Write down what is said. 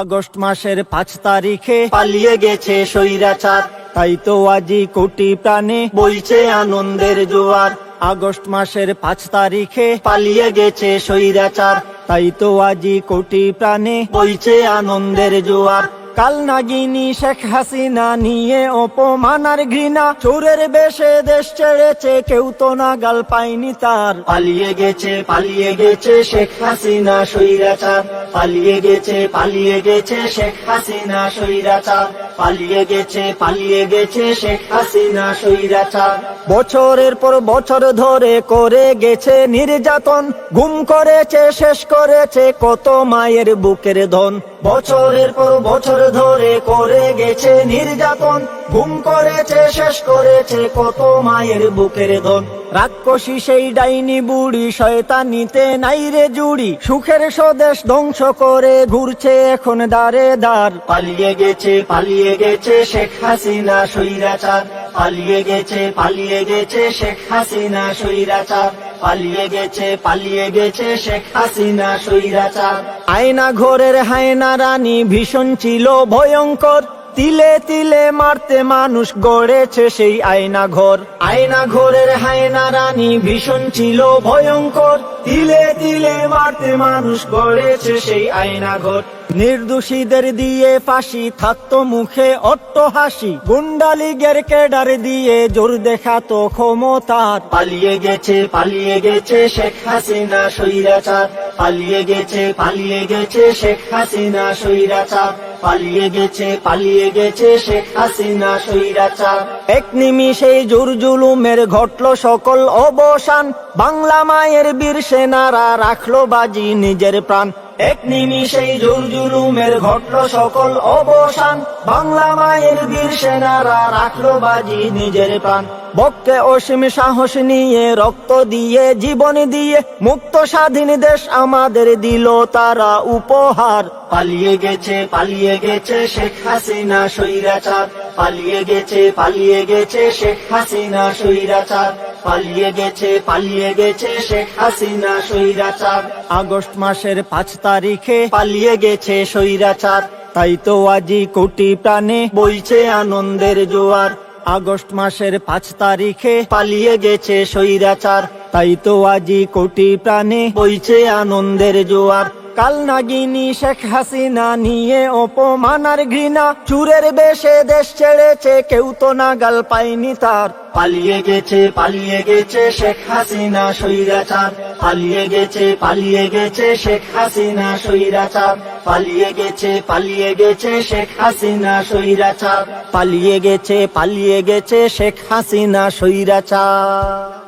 August মাসের পাঁচ তারিখে পালিয়ে গেছে স্বৈরাচার। তাই তো আজি কোটি প্রাণে বইছে আনন্দের জোয়ার। আগস্ট মাসের পাঁচ তারিখে পালিয়ে গেছে স্বৈরাচার। তাই তো আজি কোটি প্রাণে বইছে আনন্দের জোয়ার। কাল নাগিনী শেখ হাসিনা নিয়ে অপমানার ঘৃণা। চোরের বেশে দেশ ছেড়েছে, কেউ তো না গাল পায়নি তার। পালিয়ে গেছে পালিয়ে গেছে শেখ হাসিনা সৈরাচার পালিয়ে গেছে পালিয়ে গেছে শেখ হাসিনা স্বৈরাচার। পালিয়ে গেছে পালিয়ে গেছে শেখ হাসিনা সৈরাচার বছরের পর বছর ধরে করে গেছে নির্যাতন, গুম করেছে, শেষ করেছে কত মায়ের বুকের ধন। বছরের পর বছর ধরে করে গেছে নির্যাতন গুম করেছে, শেষ করেছে কত মায়ের বুকের ধন। রাক্ষসী সেই ডাইনি বুড়ি, শয়তানিতে নাই রে জুড়ি। সুখের স্বদেশ ধ্বংস করে ঘুরছে এখন দাঁড়ে দাঁড় পালিয়ে গেছে পালিয়ে গেছে শেখ হাসিনা স্বৈরাচার। পালিয়ে গেছে পালিয়ে গেছে শেখ হাসিনা স্বৈরাচার। পালিয়ে গেছে পালিয়ে গেছে শেখ হাসিনা স্বৈরাচার। আয়না ঘরের হায়না রানী ভীষণ ছিল ভয়ঙ্কর। তিলে তিলে মারতে মানুষ গড়েছে সেই আয়না ঘর আয়না ঘরের হায়না রানী ভীষণ ছিল ভয়ঙ্কর। তিলে তিলে মারতে মানুষ গড়েছে সেই আয়না ঘর নির্দোষীদের দিয়ে ফাঁসি থাকতো মুখে অট্ট হাসি। গুন্ডালিগের কেডার দিয়ে জোর দেখাতো ক্ষমতার পালিয়ে গেছে পালিয়ে গেছে শেখ হাসিনা স্বৈরাচার। পালিয়ে গেছে পালিয়ে গেছে শেখ হাসিনা স্বৈরাচার। পালিয়ে গেছে পালিয়ে গেছে শেখ হাসিনা স্বৈরাচার। এক নিমিষেই জোর জুলুমের ঘটলো সকল অবসান। বাংলা মায়ের বীর সেনারা রাখল বাজি নিজের প্রাণ। এক নিমিষেই জোর জুলুমের ঘটলো সকল অবসান। বাংলা মায়ের বীর সেনারা রাখল বাজি নিজের প্রাণ। বক্কে অসীম সাহস নিয়ে রক্ত দিয়ে জীবন দিয়ে মুক্ত স্বাধীন দেশ আমাদের দিল তারা উপহার। পালিয়ে গেছে পালিয়ে গেছে শেখ হাসিনা স্বৈরাচার। পালিয়ে গেছে পালিয়ে গেছে শেখ হাসিনা স্বৈরাচার। পালিয়ে গেছে পালিয়ে গেছে শেখ হাসিনা স্বৈরাচার। আগস্ট মাসের পাঁচ তারিখে পালিয়ে গেছে স্বৈরাচার। তাই তো আজি কোটি প্রাণে বইছে আনন্দের জোয়ার। আগস্ট মাসের পাঁচ তারিখে পালিয়ে গেছে স্বৈরাচার। তাই তো আজি কোটি প্রাণে বইছে আনন্দের জোয়ার। কাল নাগিনী শেখ হাসিনা নিয়ে অপমানার ঘৃণা। চুরের বেশে দেশ ছেড়েছে, কেউ তো নাগাল পায়নি তার। পালিয়ে গেছে পালিয়ে গেছে শেখ হাসিনা স্বৈরাচার। পালিয়ে গেছে পালিয়ে গেছে শেখ হাসিনা স্বৈরাচার। পালিয়ে গেছে পালিয়ে গেছে শেখ হাসিনা স্বৈরাচার। পালিয়ে গেছে পালিয়ে গেছে শেখ হাসিনা স্বৈরাচার।